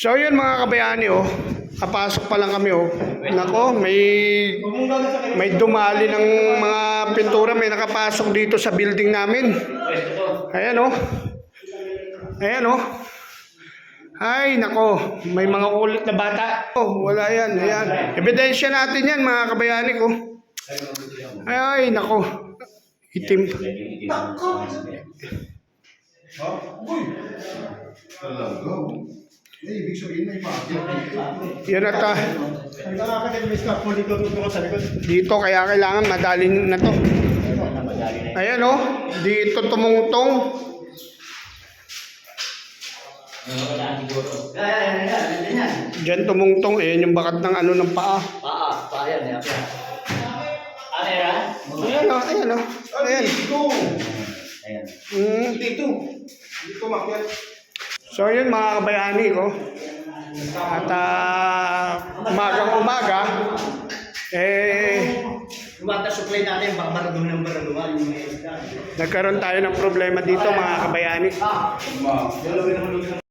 So yun mga kabayani oh. Kapasok pa lang kami oh. Nako, may may dumali ng mga pintura may nakapasok dito sa building namin. Ayan oh. Ayan oh. Ay, nako, may mga kulit na bata. Oh, wala yan, ayan. Ebidensya natin yan, mga kabayani ko. Ay, ay, nako. Itim. Talaga. Eh, ibig sabihin may. Yan at ah, dito kaya kailangan madali na to. Ayan oh, dito tumungtong. Diyan tumungtong, ayan yung bakat ng ano ng paa. Ah, ah, yan. Ano yan? Ayan oh, ayan oh. Ayan. Dito. Ayan. Mm. Dito. Dito makyat. So yun mga kabayani ko. At ah, umagang umaga, eh, Lumata supply natin, baka maradong ng isda. nagkaroon tayo ng problema dito mga kabayani.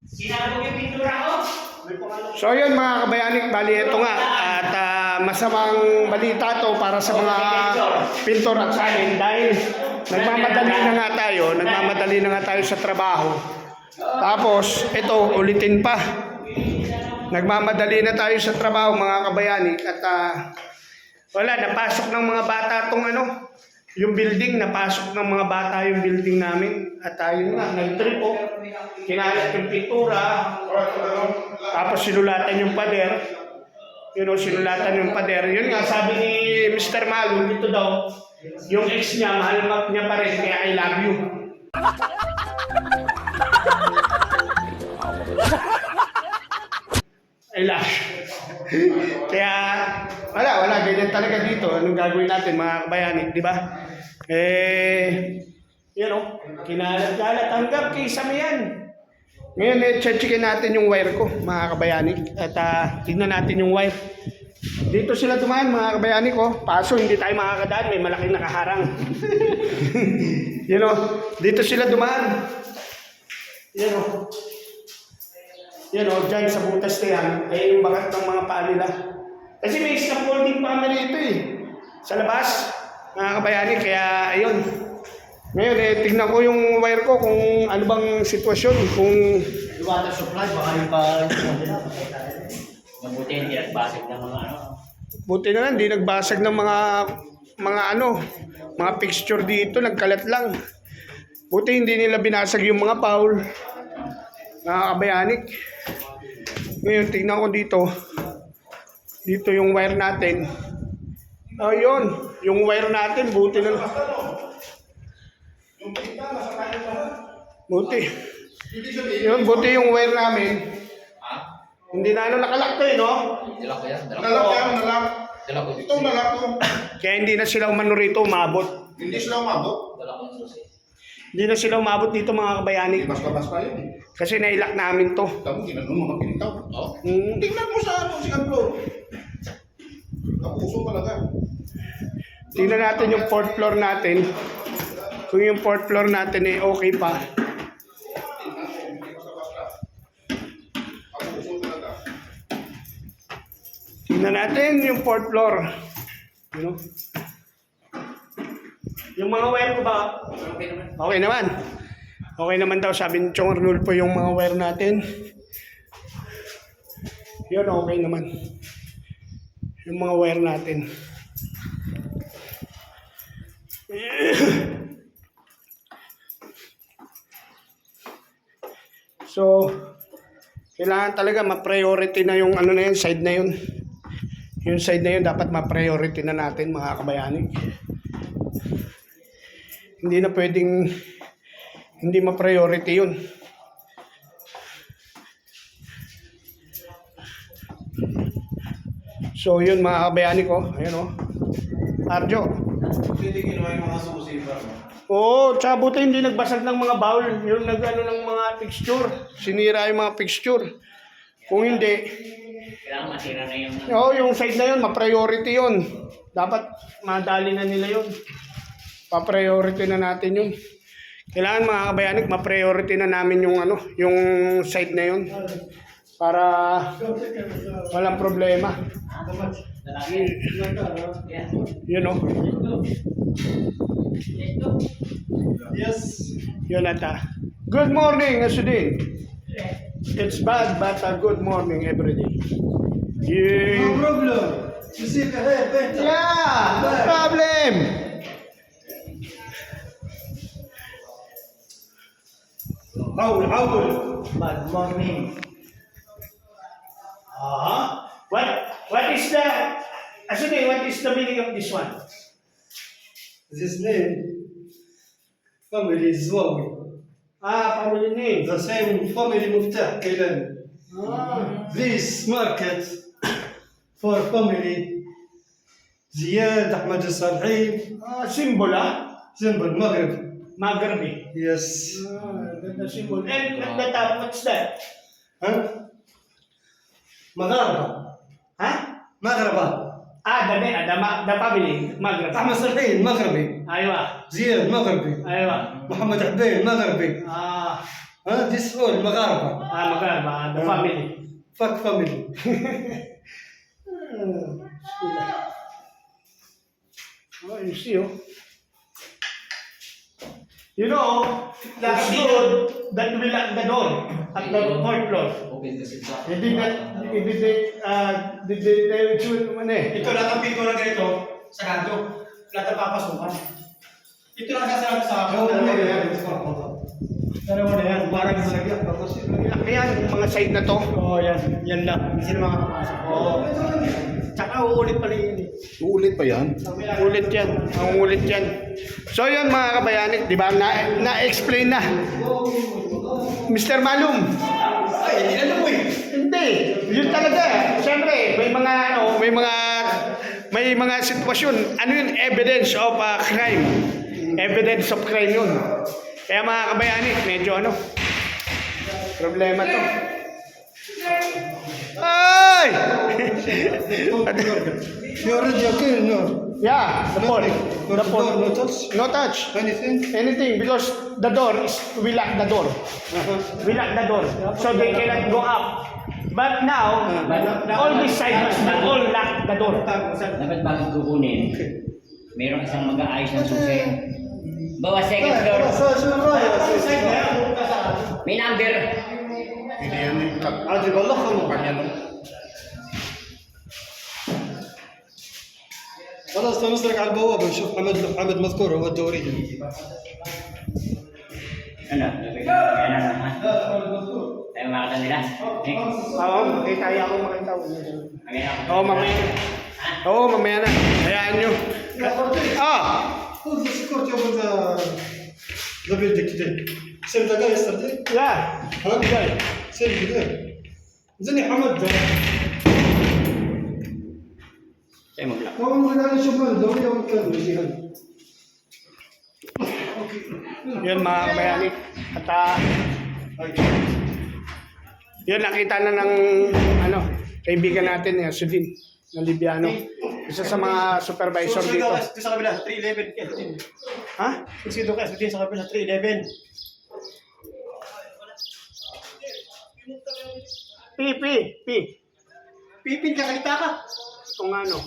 Sinabog yung pintura ko? So yun mga kabayani, bali ito nga. At ah, masamang balita to para sa mga pintor at sa amin dahil nagmamadali na nga tayo, nagmamadali na nga tayo sa trabaho. Tapos ito, ulitin pa. Nagmamadali na tayo sa trabaho mga kabayani at ah, wala, napasok ng mga bata tong ano, yung building, napasok ng mga bata yung building namin. At ayun nga, nag-trip oh. Kinalat yung pintura, tapos sinulatan yung pader. Yun know, sinulatan yung pader. Yun nga, sabi ni Mr. Malo, dito daw, yung ex niya, mahal ma- niya pa rin, kaya I love you. You. kaya, wala, wala, ganyan talaga dito. Anong gagawin natin, mga kabayani, di ba? Eh, yun o, kinalat-galat hanggang kisa yan. Ngayon, eh, checkin natin yung wire ko, mga kabayani. At ah, tignan natin yung wire. Dito sila dumaan, mga kabayani ko. Paso, hindi tayo makakadaan. May malaking nakaharang. you know, dito sila dumaan. Yan o. Yan o, dyan sa butas na yan, ay yung bakat ng mga paa nila. Kasi may scaffolding pa kami rito eh. Sa labas, mga kabayani. Kaya, ayun. Ngayon, eh, tignan ko yung wire ko kung ano bang sitwasyon. Kung Lumata supply, baka yung pa... Mabuti hindi nagbasag ng mga ano. buti na lang, di nagbasag ng mga mga ano, mga fixture dito, nagkalat lang. Buti hindi nila binasag yung mga foul. Mga kabayanik. Ngayon, tignan ko dito. Dito yung wire natin. Oh, yun. Yung wire natin, buti na lang. Buti. Yun, buti yung wire namin. Hindi na ano nakalak to eh, no? Ko yan, nalak yan, ko. Itong to. Kaya hindi na sila umano rito, umabot. Hindi sila umabot. Yung susi. Hindi na sila umabot dito mga kabayani. Mas labas pa yun. Kasi nailak namin to. Tamo, ginanong mga pinitaw. Oh? Mm, Tingnan mo sa ano, second floor. Kapuso talaga. tingnan natin yung fourth floor natin. Kung yung fourth floor natin eh okay pa. Tingnan natin yung fourth floor. You know? Yung mga wire ko ba? Okay naman. Okay naman daw sabi ni Chong Arnulfo yung mga wire natin. Yun, okay naman. Yung mga wire natin. So, kailangan talaga ma-priority na yung ano na yun, side na yun. Yung side na yun dapat ma-priority na natin mga kabayani. Hindi na pwedeng hindi ma-priority yun. So yun mga kabayani ko, ayun o. Arjo. Hindi ginawa yung mga susi ba? Oo, tsaka buti hindi nagbasag ng mga bowl, yung nag-ano ng mga fixture. Sinira yung mga fixture. Kung hindi, Kailangan masira na yung... Oo, yung side na yun, ma-priority yun. Dapat madali na nila yun. Pa-priority na natin yun. Kailangan mga kabayanik, ma-priority na namin yung ano, yung side na yun. para walang problema. Yeah. You know, Yes. yun ata. Good morning, Asudin. It's bad, but a good morning every day. Yeah. problem. You see the hair better. Yeah, no problem. حول حول. Good morning. Uh-huh. What what is the Asudin, what is the meaning of this one? This name, family Zwawi. Ah, family name. The same family مفتاح كيلان. Ah. This market for family زياد أحمد الصالحين Ah, symbol ah. جنب المغرب. مغربي يس ها مغاربه ها مغربه آه ده بقى ده احمد صلحين مغربي أيوه زياد مغربي أيوه محمد عبيد مغربي آه ها دي مغاربه آه مغاربه فاميلي فك فاميلي you see, You know, that's good that we lock the door at the fourth floor. Hindi na, hindi na, ah, hindi na, hindi na, eh. Ito lahat ng pinto na ganito, sarado. Lahat ng papasukan. Ito lang sasarado sa akin. Dalawa oo, yan. oo. Dalawa na yan. Parang nalagyan. Tapos Kaya yung mga side na to, Oo, yan. Yan lang. Hindi sila makakapasok. Oo. Tsaka uulit pala yun eh. Uulit pa yan? ulit yan, ang ulit yan. So yun mga kabayanik, di ba, na, na-explain na. Mr. Malum, Ay, hindi na mo eh. Hindi, yun talaga. Siyempre, may mga ano, may mga may mga sitwasyon. Ano yun? Evidence of a crime. Evidence of crime yun. Kaya mga kabayani, medyo ano, problema to. Ay! You're a joker, no? Yeah, the phone. The, the phone. No touch? No touch. Anything? Anything, because the door is, we lock the door. Uh-huh. We lock the door, so they cannot go up. But now, uh, all this side must be all lock the door. Dapat bakit kukunin? Merong isang mag-aayos ng susi. Bawa second floor. May number. Hindi yan yung... Ah, di ba lock mo? Kanya lang. خلاص نسرق على البوابه نشوف حمد حمد مذكور هو الدوري أنا أنا أنا أنا يعني دقايق سردي دقايق زني حمد Kaya mag-lock. Oo, magandang siya man. Daw yung kalmisihan. Okay. Yun mga kabayani. At ah, yun nakita na ng ano, kaibigan natin eh, Sudin na Libyano. Isa sa mga supervisor dito. Dito sa kabila, 311. Ha? Dito ka, dito sa kabila, 311. Pi, pi, pi. Pipin ka, kalita ka. Itong ano.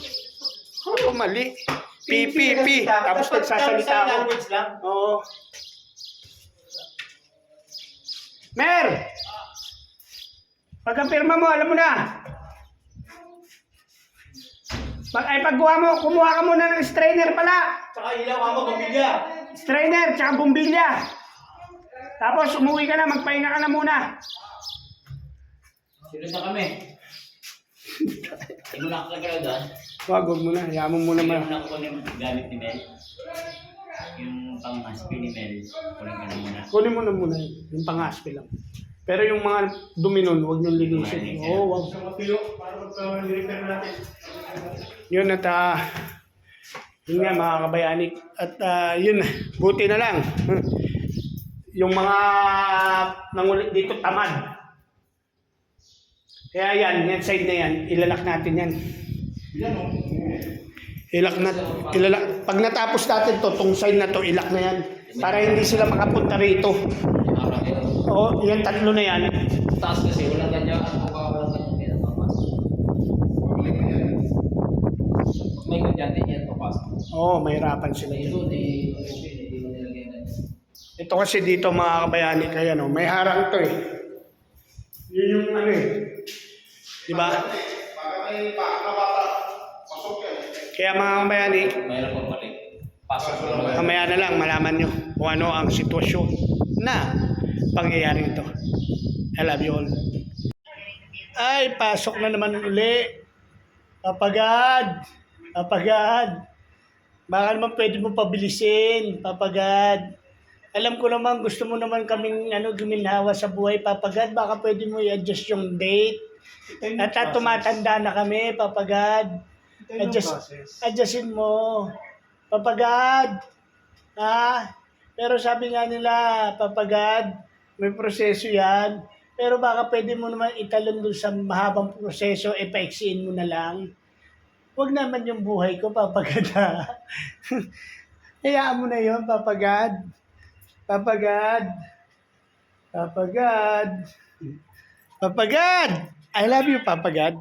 Oo, mali. Pi, pi, pi. Tapos nagsasalita sa ako. language lang. Oo. Mer! Pagkapirma mo, alam mo na. Pag, ay, pagkuha mo, kumuha ka muna ng strainer pala. Tsaka ilaw ka mo, pamilya. Strainer, tsaka bumbilya. Tapos, umuwi ka na, magpahinga ka na muna. Sunod na kami. Inunak ka galaw doon. Wag, wag mo na. Hayaan mo muna Yung ma. nakuha yung gamit ni Mel. Yung pang-maski ni Mel. Kunin ka na muna. Kunin mo na muna yun. Yung pangaspi lang. Pero yung mga dumi nun, huwag niyong linisin. Oo, wag. Sa mga pilo, para mag-repair natin. Yun at ah, yun nga mga kabayani. At ah, yun, buti na lang. yung mga nangulit dito tamad. Kaya yan, yan side na yan, ilalak natin yan. Yan o. Ilak na, ilala, pag natapos natin to, tong sign na to, ilak na yan. Para hindi sila makapunta rito. Oo, yan tatlo na yan. Taas kasi, wala na ganyan. May ganyan din yan papasok. Oo, mahirapan sila. Eh, eh, ito, di, ito kasi dito mga kabayani kaya no, may harang to eh. Yun yung ano eh. Diba? Baka may pakabata kaya mga kabayani, Mayroon pa balik. Pasok mamaya na lang malaman nyo kung ano ang sitwasyon na pangyayari ito. I love you all. Ay, pasok na naman uli. Papagad. Papagad. Baka naman pwede mo pabilisin. Papagad. Alam ko naman, gusto mo naman kaming ano, guminhawa sa buhay, papagad. Baka pwede mo i-adjust yung date. At at tumatanda na kami, papagad. Adjust, adjustin mo. Papagad. Ha? Pero sabi nga nila, papagad, may proseso yan. Pero baka pwede mo naman italon dun sa mahabang proseso, e paiksiin mo na lang. Huwag naman yung buhay ko, papagad ha. Hayaan mo na yon papagad. Papagad. Papagad. Papagad! I love you, papagad.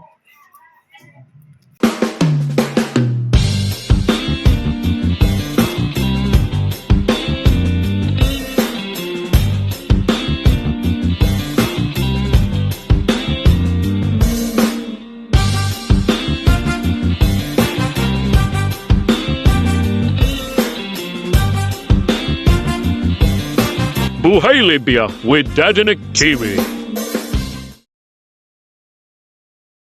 hey Libya, we're Dadenic TV.